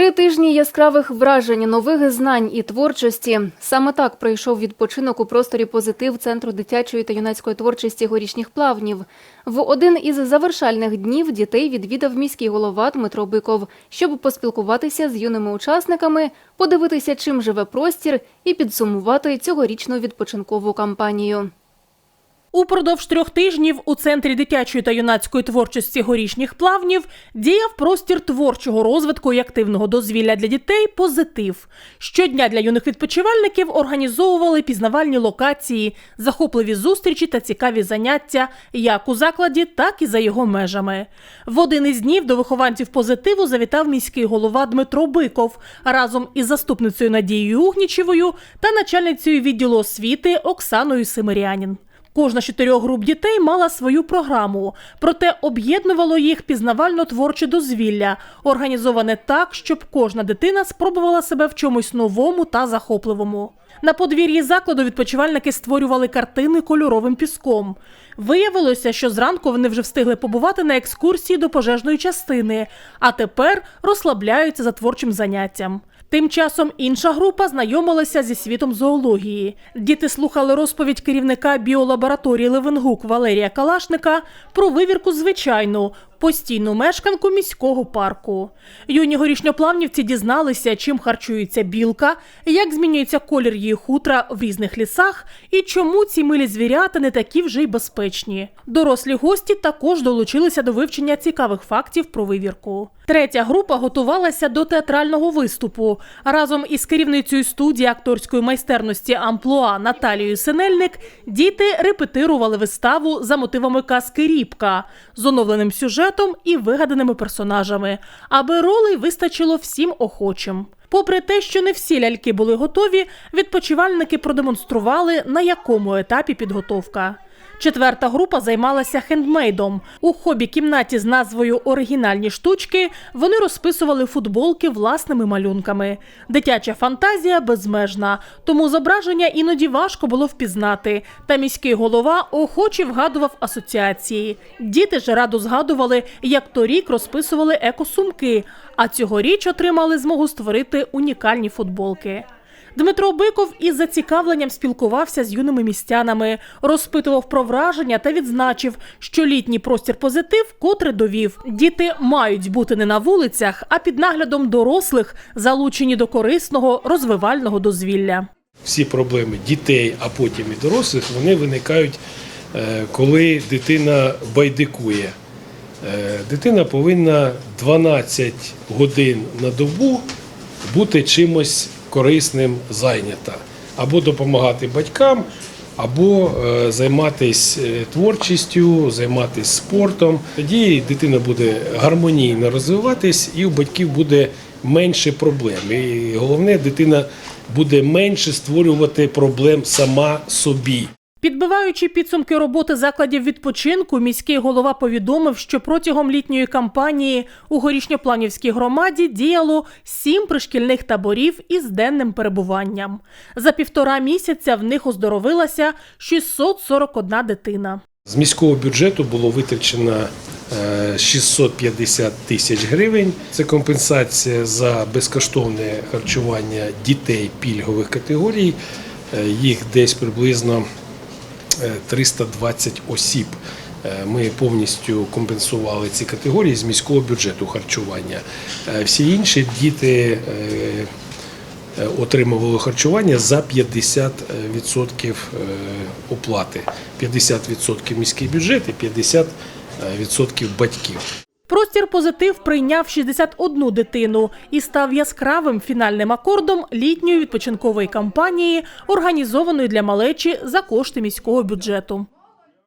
Три тижні яскравих вражень, нових знань і творчості. Саме так пройшов відпочинок у просторі позитив Центру дитячої та юнацької творчості горішніх плавнів. В один із завершальних днів дітей відвідав міський голова Дмитро Биков, щоб поспілкуватися з юними учасниками, подивитися, чим живе простір, і підсумувати цьогорічну відпочинкову кампанію. Упродовж трьох тижнів у центрі дитячої та юнацької творчості горішніх плавнів діяв простір творчого розвитку і активного дозвілля для дітей позитив. Щодня для юних відпочивальників організовували пізнавальні локації, захопливі зустрічі та цікаві заняття як у закладі, так і за його межами. В один із днів до вихованців позитиву завітав міський голова Дмитро Биков разом із заступницею Надією Угнічевою та начальницею відділу освіти Оксаною Семирянін. Кожна з чотирьох груп дітей мала свою програму, проте об'єднувало їх пізнавально-творче дозвілля, організоване так, щоб кожна дитина спробувала себе в чомусь новому та захопливому. На подвір'ї закладу відпочивальники створювали картини кольоровим піском. Виявилося, що зранку вони вже встигли побувати на екскурсії до пожежної частини, а тепер розслабляються за творчим заняттям. Тим часом інша група знайомилася зі світом зоології. Діти слухали розповідь керівника біолабораторії Левенгук Валерія Калашника про вивірку звичайну, постійну мешканку міського парку. Юні горішньоплавнівці дізналися, чим харчується білка, як змінюється колір її хутра в різних лісах і чому ці милі звірята не такі вже й безпечні. Дорослі гості також долучилися до вивчення цікавих фактів про вивірку. Третя група готувалася до театрального виступу. Разом із керівницею студії акторської майстерності Амплуа Наталією Синельник діти репетирували виставу за мотивами казки Рібка з оновленим сюжетом і вигаданими персонажами, аби ролей вистачило всім охочим. Попри те, що не всі ляльки були готові, відпочивальники продемонстрували, на якому етапі підготовка. Четверта група займалася хендмейдом. У хобі-кімнаті з назвою Оригінальні штучки вони розписували футболки власними малюнками. Дитяча фантазія безмежна, тому зображення іноді важко було впізнати. Та міський голова охоче вгадував асоціації. Діти ж радо згадували, як торік розписували екосумки, а цьогоріч отримали змогу створити унікальні футболки. Дмитро Биков із зацікавленням спілкувався з юними містянами, розпитував про враження та відзначив, що літній простір позитив котре довів. Діти мають бути не на вулицях, а під наглядом дорослих, залучені до корисного розвивального дозвілля. всі проблеми дітей, а потім і дорослих, вони виникають, е, коли дитина байдикує. Е, Дитина повинна 12 годин на добу бути чимось корисним зайнята, або допомагати батькам, або е, займатися творчістю, займатися спортом. Тоді дитина буде гармонійно розвиватись, і у батьків буде менше проблем. І головне, дитина буде менше створювати проблем сама собі. Підбиваючи підсумки роботи закладів відпочинку, міський голова повідомив, що протягом літньої кампанії у горішньопланівській громаді діяло сім пришкільних таборів із денним перебуванням. За півтора місяця в них оздоровилася 641 дитина. З міського бюджету було витрачено е, 650 тисяч гривень. Це компенсація за безкоштовне харчування дітей пільгових категорій. Е, Їх десь приблизно е, 320 осіб. Е, Ми повністю компенсували ці категорії з міського бюджету харчування. Е, Всі інші діти е, е, отримували харчування за 50% е, оплати. 50% міський бюджет і 50% батьків. Простір позитив прийняв 61 дитину і став яскравим фінальним акордом літньої відпочинкової кампанії, організованої для малечі за кошти міського бюджету.